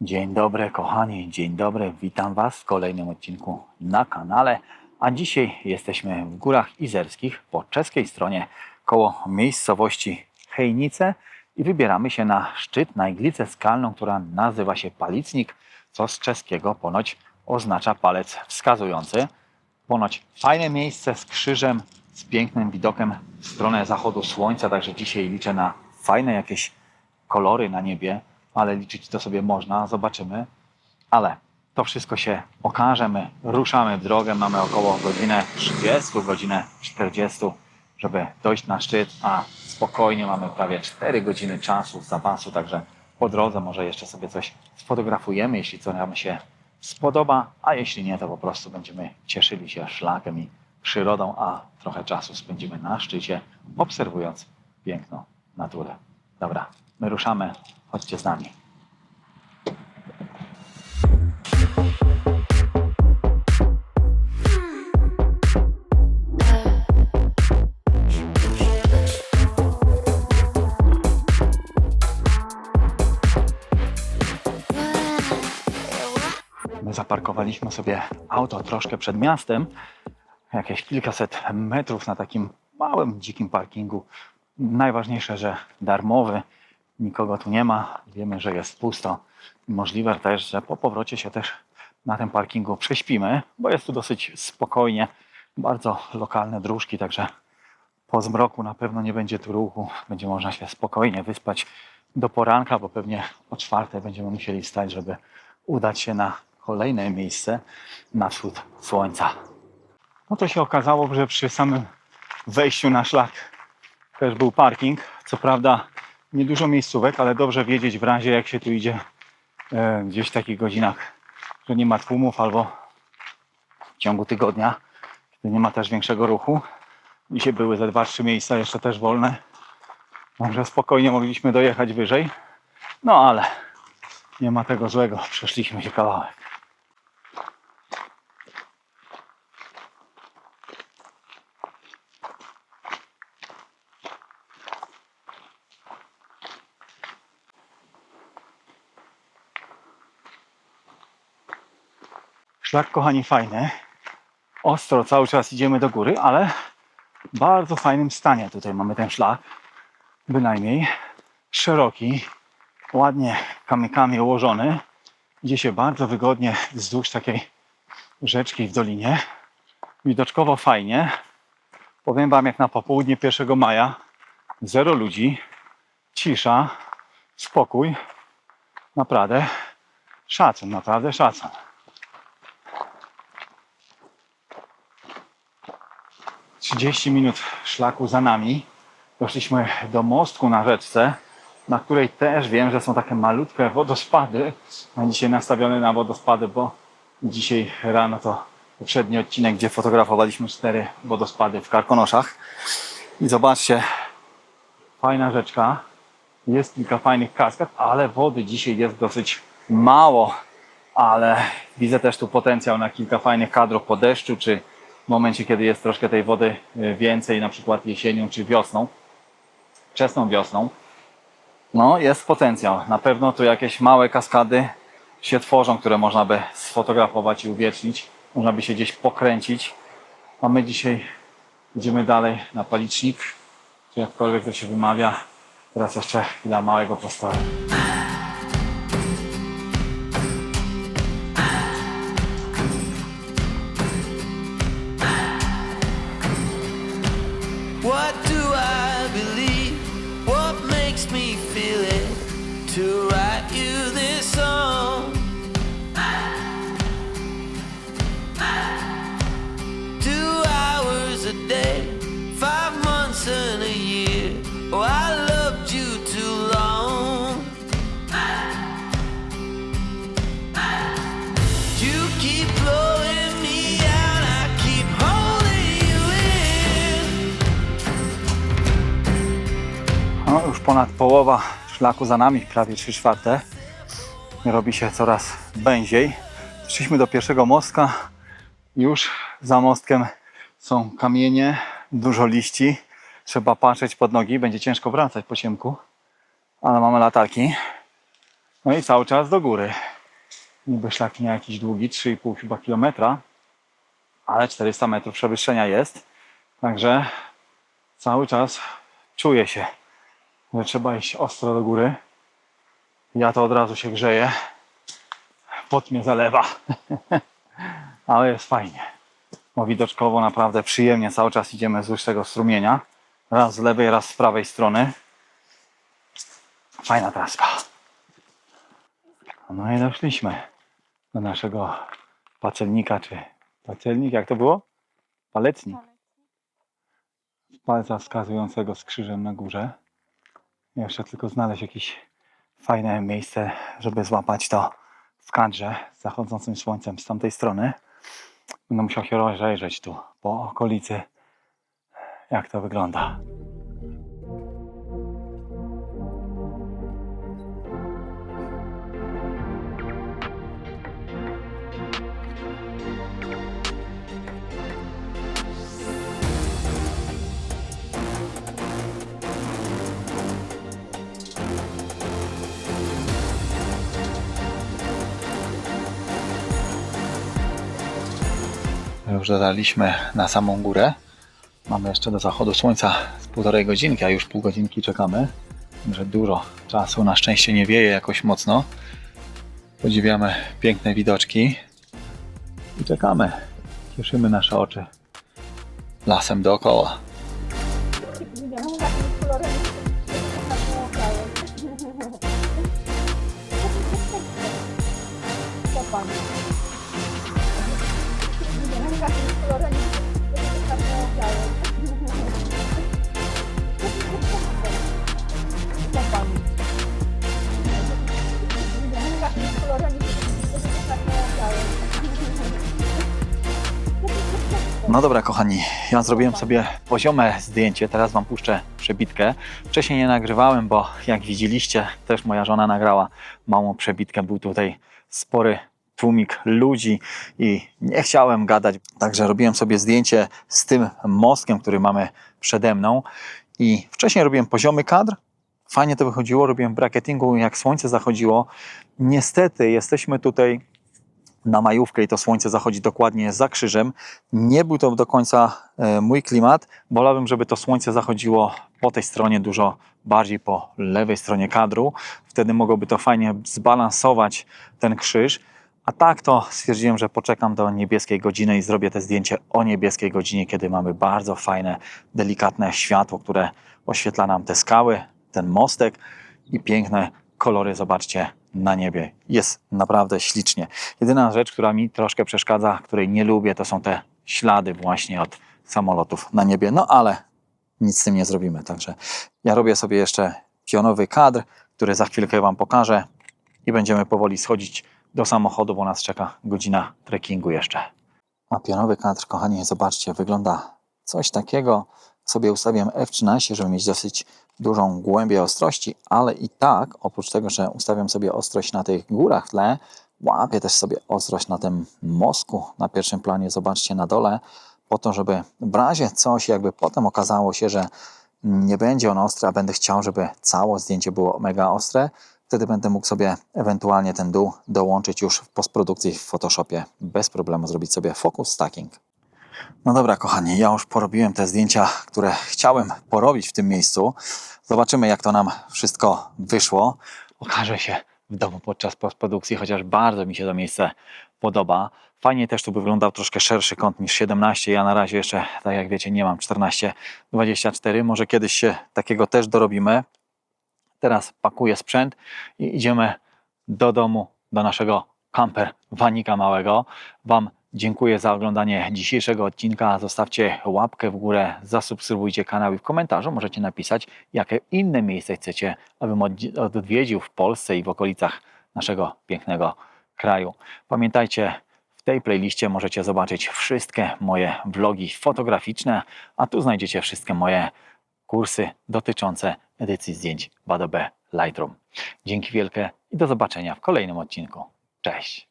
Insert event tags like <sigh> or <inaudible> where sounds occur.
Dzień dobry, kochani, dzień dobry. Witam Was w kolejnym odcinku na kanale. A dzisiaj jesteśmy w Górach Izerskich po czeskiej stronie koło miejscowości Hejnice i wybieramy się na szczyt, na iglicę skalną, która nazywa się Palicnik, co z czeskiego ponoć oznacza palec wskazujący. Ponoć fajne miejsce z krzyżem, z pięknym widokiem w stronę zachodu słońca, także dzisiaj liczę na fajne jakieś kolory na niebie, ale liczyć to sobie można, zobaczymy. Ale to wszystko się okaże. My ruszamy w drogę, mamy około godzinę 30, godzinę 40, żeby dojść na szczyt, a spokojnie mamy prawie 4 godziny czasu, zapasu, także po drodze może jeszcze sobie coś sfotografujemy, jeśli co nam się spodoba, a jeśli nie, to po prostu będziemy cieszyli się szlakiem i przyrodą, a trochę czasu spędzimy na szczycie, obserwując piękną naturę. Dobra, my ruszamy, chodźcie z nami. My zaparkowaliśmy sobie auto troszkę przed miastem, jakieś kilkaset metrów na takim małym, dzikim parkingu. Najważniejsze, że darmowy, nikogo tu nie ma, wiemy, że jest pusto. Możliwe też, że po powrocie się też na tym parkingu prześpimy, bo jest tu dosyć spokojnie, bardzo lokalne dróżki, także po zmroku na pewno nie będzie tu ruchu, będzie można się spokojnie wyspać do poranka, bo pewnie o czwartej będziemy musieli wstać, żeby udać się na kolejne miejsce na wschód słońca. No to się okazało, że przy samym wejściu na szlak też był parking. Co prawda niedużo miejscówek, ale dobrze wiedzieć w razie jak się tu idzie e, gdzieś w takich godzinach, że nie ma tłumów albo w ciągu tygodnia, kiedy nie ma też większego ruchu. Dzisiaj były ze dwa, trzy miejsca jeszcze też wolne. Także spokojnie mogliśmy dojechać wyżej. No ale nie ma tego złego. Przeszliśmy się kawałek. Szlak, kochani, fajny. Ostro cały czas idziemy do góry, ale w bardzo fajnym stanie tutaj mamy ten szlak. Bynajmniej szeroki, ładnie kamykami ułożony. Idzie się bardzo wygodnie wzdłuż takiej rzeczki w dolinie. Widoczkowo fajnie. Powiem Wam, jak na popołudnie 1 maja, zero ludzi, cisza, spokój. Naprawdę szacun, naprawdę szacun. Trzydzieści minut szlaku za nami. Doszliśmy do mostku na rzeczce, na której też wiem, że są takie malutkie wodospady. Mam dzisiaj nastawiony na wodospady, bo dzisiaj rano to poprzedni odcinek, gdzie fotografowaliśmy cztery wodospady w Karkonoszach. I zobaczcie, fajna rzeczka. Jest kilka fajnych kaskad, ale wody dzisiaj jest dosyć mało. Ale widzę też tu potencjał na kilka fajnych kadrów po deszczu, czy w momencie, kiedy jest troszkę tej wody y, więcej, na przykład jesienią czy wiosną, wczesną wiosną. No, jest potencjał. Na pewno tu jakieś małe kaskady się tworzą, które można by sfotografować i uwiecznić. Można by się gdzieś pokręcić. A my dzisiaj idziemy dalej na palicznik, czy jakkolwiek to się wymawia. Teraz jeszcze chwila małego postoju. Ponad połowa szlaku za nami, prawie 3 czwarte. Robi się coraz węziej. Przyszliśmy do pierwszego mostka. Już za mostkiem są kamienie, dużo liści. Trzeba patrzeć pod nogi, będzie ciężko wracać po ciemku. Ale mamy latarki. No i cały czas do góry. Niby szlak nie jakiś długi, 3,5 chyba kilometra, ale 400 metrów przewyższenia jest. Także cały czas czuję się, że trzeba iść ostro do góry. Ja to od razu się grzeję. Pot mnie zalewa. <laughs> ale jest fajnie. Bo widoczkowo naprawdę przyjemnie cały czas idziemy wzdłuż tego strumienia. Raz z lewej, raz z prawej strony. Fajna traska. No i doszliśmy do naszego pacelnika, czy pacelnik, jak to było? Palecnik. Palca wskazującego z krzyżem na górze. Jeszcze tylko znaleźć jakieś fajne miejsce, żeby złapać to w kadrze z zachodzącym słońcem z tamtej strony. Będę musiał się rozejrzeć tu po okolicy, jak to wygląda. Już na samą górę. Mamy jeszcze do zachodu słońca z półtorej godzinki, a już pół godzinki czekamy. Także dużo czasu. Na szczęście nie wieje jakoś mocno. Podziwiamy piękne widoczki i czekamy. Cieszymy nasze oczy lasem dookoła. No dobra, kochani, ja zrobiłem sobie poziome zdjęcie. Teraz Wam puszczę przebitkę. Wcześniej nie nagrywałem, bo jak widzieliście, też moja żona nagrała małą przebitkę. Był tutaj spory tłumik ludzi i nie chciałem gadać. Także robiłem sobie zdjęcie z tym mostkiem, który mamy przede mną. I wcześniej robiłem poziomy kadr. Fajnie to wychodziło, robiłem bracketingu, jak słońce zachodziło. Niestety jesteśmy tutaj na majówkę i to słońce zachodzi dokładnie za krzyżem. Nie był to do końca e, mój klimat. Wolałbym, żeby to słońce zachodziło po tej stronie, dużo bardziej po lewej stronie kadru. Wtedy mogłoby to fajnie zbalansować ten krzyż. A tak to stwierdziłem, że poczekam do niebieskiej godziny i zrobię te zdjęcie o niebieskiej godzinie, kiedy mamy bardzo fajne, delikatne światło, które oświetla nam te skały, ten mostek i piękne kolory, zobaczcie, na niebie. Jest naprawdę ślicznie. Jedyna rzecz, która mi troszkę przeszkadza, której nie lubię, to są te ślady właśnie od samolotów na niebie. No ale nic z tym nie zrobimy. Także ja robię sobie jeszcze pionowy kadr, który za chwilkę Wam pokażę i będziemy powoli schodzić do samochodu, bo nas czeka godzina trekkingu jeszcze. A pionowy kadr, kochani, zobaczcie, wygląda coś takiego. Sobie ustawiam F13, żeby mieć dosyć dużą głębię ostrości, ale i tak, oprócz tego, że ustawiam sobie ostrość na tych górach w tle, łapię też sobie ostrość na tym mostku na pierwszym planie, zobaczcie na dole, po to, żeby w razie coś, jakby potem okazało się, że nie będzie on ostry, a będę chciał, żeby całe zdjęcie było mega ostre, wtedy będę mógł sobie ewentualnie ten dół dołączyć już w postprodukcji w Photoshopie. Bez problemu zrobić sobie focus stacking. No dobra, kochani, ja już porobiłem te zdjęcia, które chciałem porobić w tym miejscu. Zobaczymy, jak to nam wszystko wyszło. Okaże się w domu podczas postprodukcji, chociaż bardzo mi się to miejsce podoba. Fajnie też tu by wyglądał troszkę szerszy kąt niż 17. Ja na razie jeszcze, tak jak wiecie, nie mam 14-24. Może kiedyś się takiego też dorobimy. Teraz pakuję sprzęt i idziemy do domu, do naszego camper wanika małego. Wam dziękuję za oglądanie dzisiejszego odcinka. Zostawcie łapkę w górę, zasubskrybujcie kanał i w komentarzu możecie napisać, jakie inne miejsce chcecie, abym odwi- odwiedził w Polsce i w okolicach naszego pięknego kraju. Pamiętajcie, w tej playliście możecie zobaczyć wszystkie moje vlogi fotograficzne, a tu znajdziecie wszystkie moje kursy dotyczące edycji zdjęć w Adobe Lightroom. Dzięki wielkie i do zobaczenia w kolejnym odcinku. Cześć!